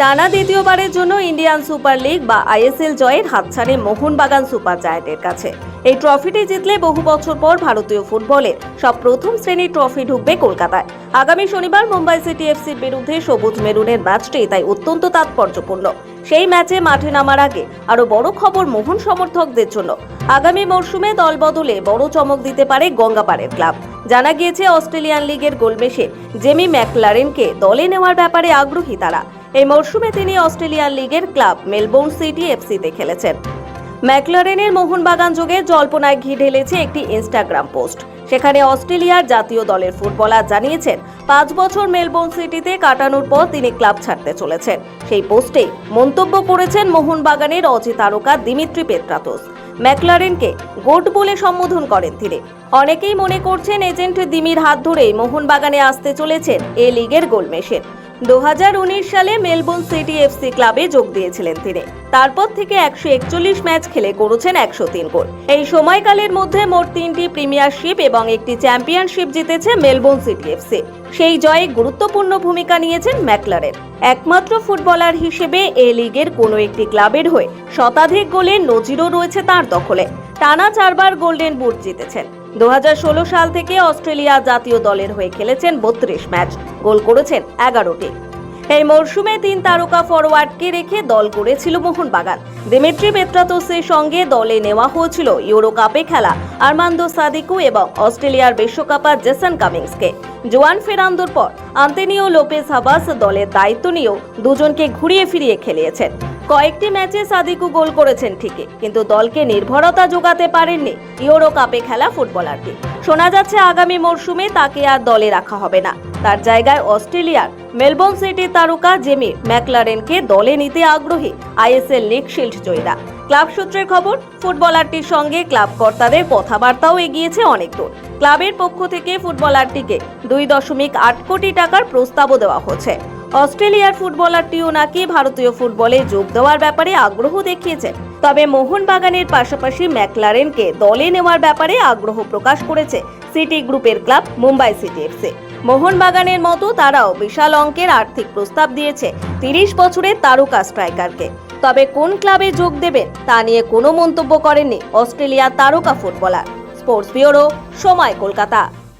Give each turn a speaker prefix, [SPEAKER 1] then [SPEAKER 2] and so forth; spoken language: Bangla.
[SPEAKER 1] টানা দ্বিতীয়বারের জন্য ইন্ডিয়ান সুপার লিগ বা আইএসএল জয়ের হাতছাড়ে মোহনবাগান সুপার জায়ান্টের কাছে। এই ট্রফিটি জিতলে বহু বছর পর ভারতীয় ফুটবলের সব প্রথম শ্রেণির ট্রফি ঢুকবে কলকাতায়। আগামী শনিবার মুম্বাই সিটি এফসির বিরুদ্ধে সবুজ মেরুনের ম্যাচটি তাই অত্যন্ত তাৎপর্যপূর্ণ। সেই ম্যাচে মাঠে নামার আগে আরও বড় খবর মোহন সমর্থকদের জন্য। আগামী মরশুমে দল বদলে বড় চমক দিতে পারে গঙ্গাপাড়ের ক্লাব। জানা গিয়েছে, অস্ট্রেলিয়ান লিগের গোলমেশে জেমি ম্যাকলারেনকে দলে নেওয়ার ব্যাপারে আগ্রহী তারা। এই মরশুমে তিনি অস্ট্রেলিয়ান লিগের ক্লাব মেলবোর্ন সিটি এফসিতে খেলেছেন। ম্যাকলারেনের মোহনবাগান যোগে জল্পনায় ঘি ঢেলেছে একটি ইনস্টাগ্রাম পোস্ট। সেখানে অস্ট্রেলিয়ার জাতীয় দলের ফুটবলার জানিয়েছেন, পাঁচ বছর মেলবোর্ন সিটিতে কাটানোর পর তিনি ক্লাব ছাড়তে চলেছেন। সেই পোস্টেই মন্তব্য করেছেন মোহনবাগানের অজি তারকা দিমিত্রি পেত্রাতোস ম্যাকলারেনকে গোট বলে সম্বোধন করেন তিনি। অনেকেই মনে করছেন, এজেন্ট দিমির হাত ধরেই মোহনবাগানে আসতে চলেছেন এ লিগের গোলমেশের দু হাজার উনিশ সালে মেলবোর্ন সিটি এফসি ক্লাবে যোগ দিয়েছিলেন তিনি। তারপর থেকে একশো একচল্লিশ ম্যাচ খেলে করেছেন একশো তিন গোল। এই সময়কালের মধ্যে মোট তিনটি প্রিমিয়ারশিপ এবং একটি চ্যাম্পিয়নশিপ জিতেছে মেলবোর্ন সিটি এফসি। সেই জয়ে গুরুত্বপূর্ণ ভূমিকা নিয়েছেন ম্যাকলারের একমাত্র ফুটবলার হিসেবে এ লিগের কোনো একটি ক্লাবের হয়ে শতাধিক গোলের নজিরও রয়েছে তার দখলে। টানা চারবার গোল্ডেন বুট জিতেছেন। দুহাজার ষোলো সাল থেকে অস্ট্রেলিয়া জাতীয় দলের হয়ে খেলেছেন বত্রিশ ম্যাচ। গোল করেছেন এগারোটি। এই মরশুমে তিন তারকা ফরওয়ার্ডকে রেখে দল করেছিল মোহনবাগান। দিমিত্রি পেত্রাতোসের সঙ্গে দলে নেওয়া হয়েছিল ইউরো কাপে খেলা আর্মান্দো সাদিকু এবং অস্ট্রেলিয়ার বিশ্বকাপার জেসন কামিংসকে। জোয়ান ফেরান্দোর পর আন্তেনিও লোপেস হাবাস দলের দায়িত্ব নিয়েও দুজনকে ঘুরিয়ে ফিরিয়ে খেলিয়েছেন। কয়েকটি ম্যাচে সাদিকু গোল করেছেন ঠিকই, কিন্তু দলকে নির্ভরতা যোগাতে পারেননি ইউরো কাপে খেলা ফুটবলারকে শোনা যাচ্ছে আগামী মরশুমে তাকে আর দলে রাখা হবে না। তার জায়গায় অস্ট্রেলিয়ার মেলবোর্ন সিটির তারকা জেমি ম্যাকলারেনকে দলে নিতে আগ্রহী আইএসএল লিগ শিল্ড জয়ীরা। ক্লাব সূত্রের খবর, ফুটবলারটির সঙ্গে ক্লাব কর্তাদের কথাবার্তাও এগিয়েছে অনেক দূর। ক্লাবের পক্ষ থেকে ফুটবলারটিকে দুই দশমিক আট কোটি টাকার প্রস্তাবও দেওয়া হচ্ছে। অস্ট্রেলিয়ার ফুটবলারটিও নাকি ভারতীয় ফুটবলে যোগ দেওয়ার ব্যাপারে আগ্রহ দেখিয়েছে তবে মোহনবাগানের পাশাপাশি ম্যাকলারেনকে দলে নেওয়ার ব্যাপারে আগ্রহ প্রকাশ করেছে সিটি গ্রুপের ক্লাব মুম্বাই সিটি এফসি মোহনবাগানের মতো তারাও বিশাল অঙ্কের আর্থিক প্রস্তাব দিয়েছে তিরিশ বছরের তারকা স্ট্রাইকারকে। তবে কোন ক্লাবে যোগ দেবেন তা নিয়ে কোনো মন্তব্য করেননি অস্ট্রেলিয়ার তারকা ফুটবলার। স্পোর্টস ব্যুরো, সময় কলকাতা।